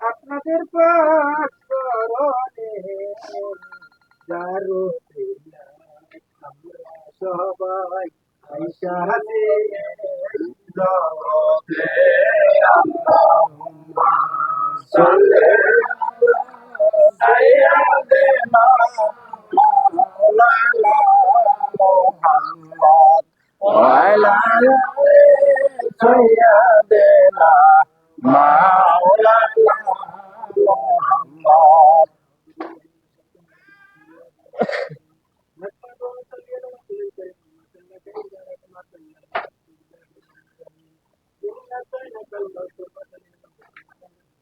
আপনাদের পাশরণে যারো আমরা সবাই আইসা জগতে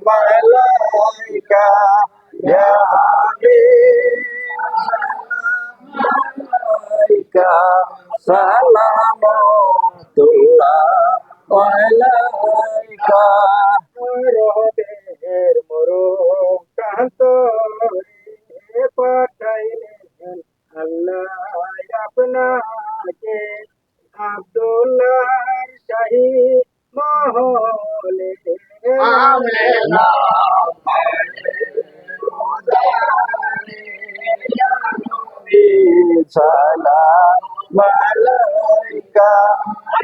salam alaika ya Habib alaika salamatullah alaika রবের মরম কান্ত সালাম আলাইকা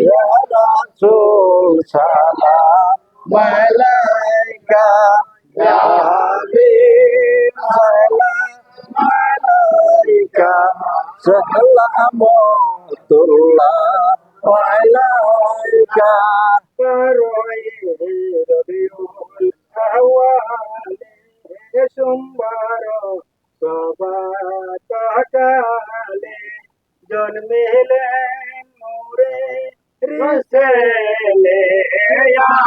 ইয়া রাসূল সালাম আলাইকা ইয়া হাবিব সালাম আলাইকা সালামতুল্লাহ আলাইকা করোয়ে রবিউল সোমবার সবাতাকালে জন্মেলেন মোরে রিসেলে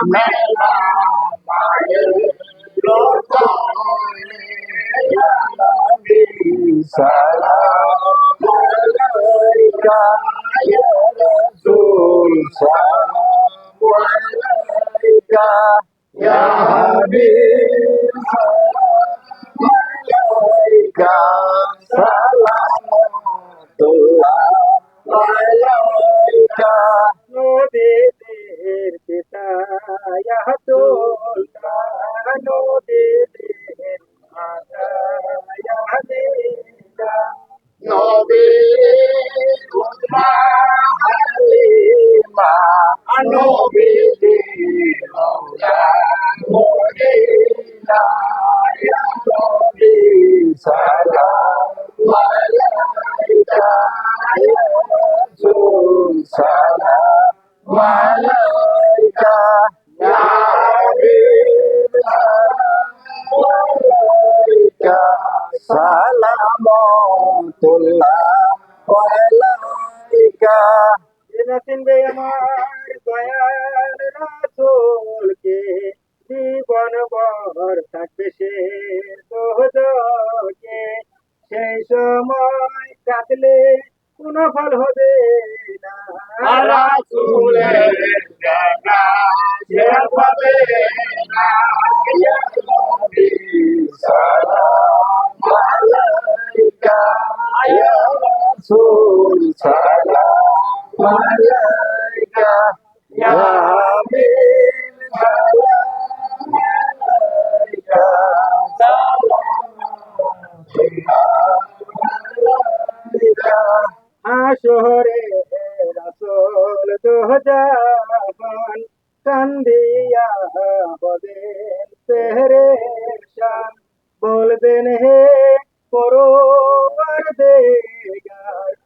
মেলা মায়ের সালাম সালামতুল্লাহ আলাইকা না চিনবে আমার দয়াল রাসূলকে জীবন ভর থাকবে সে দোজকে সেই সময় কাঁদলে কোনো ফল হবে না রাসূলের রাসূল সালাম আলাইকা ইয়া কান্দিয়া হবেন তেহরে শান বলবেন হে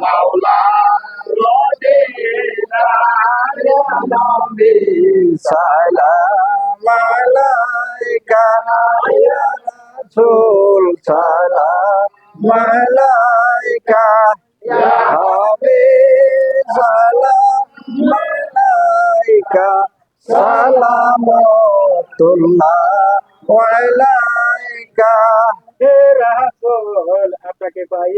মাওলা রদিনা নবী সালাম আলাইকা ইয়া রাসূল সালাম আলাইকা ইয়া হাবিব সালাম আলাইকা রাসূল আপনাকে পাই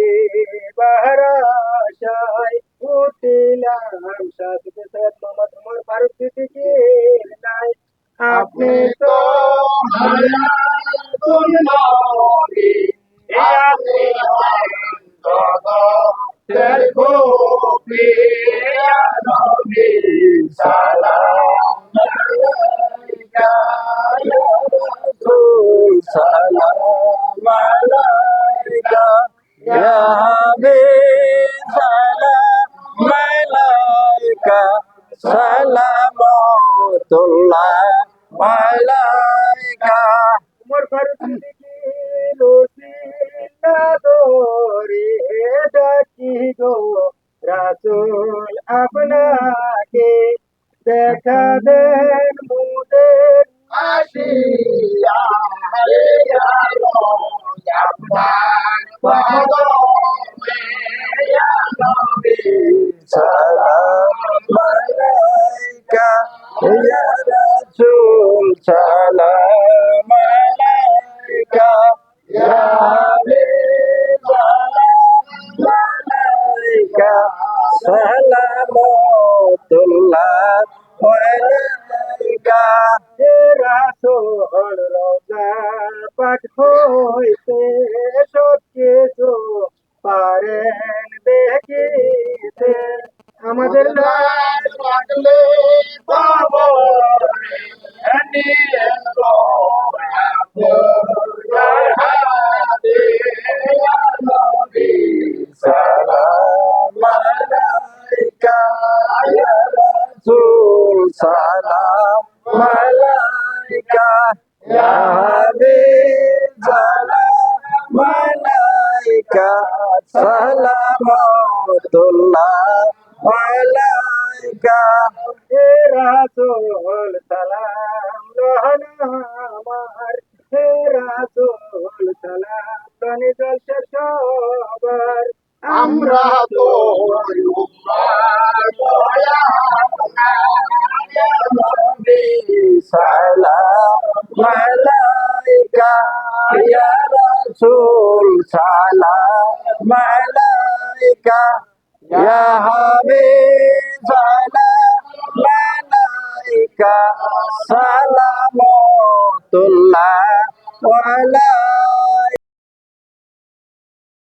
বাহরাশায় উঠিলাম শাসিত সৈয়দ মোহাম্মদ উমর ফারুক সিদ্দিকীর নাই আপনি তো আপনি সালামতুল্লাহ আলাইকা উমর ফারুক সিদ্দিকী রসিলা দরে ডাকি গো রাসূল আপনাকে দেখা দেন মুদের আসিয়া রে আলো আপনার নবী সালাম আলাইকা ইয়া রাসূল সালাম আলাইকা ইয়া হাবিব আলাইকা সালামতুল্লাহ আলাইকা হে রাসূল রোজা পাক হইতে আলাইকা সালামতুল্লাহ আলাইকা হে রাসূল সালাম রহনা আমার হে সালাম মালাইকা। ইয়া হাবিব সালাম মালাইকা। সালামতুল্লাহ আলাইকা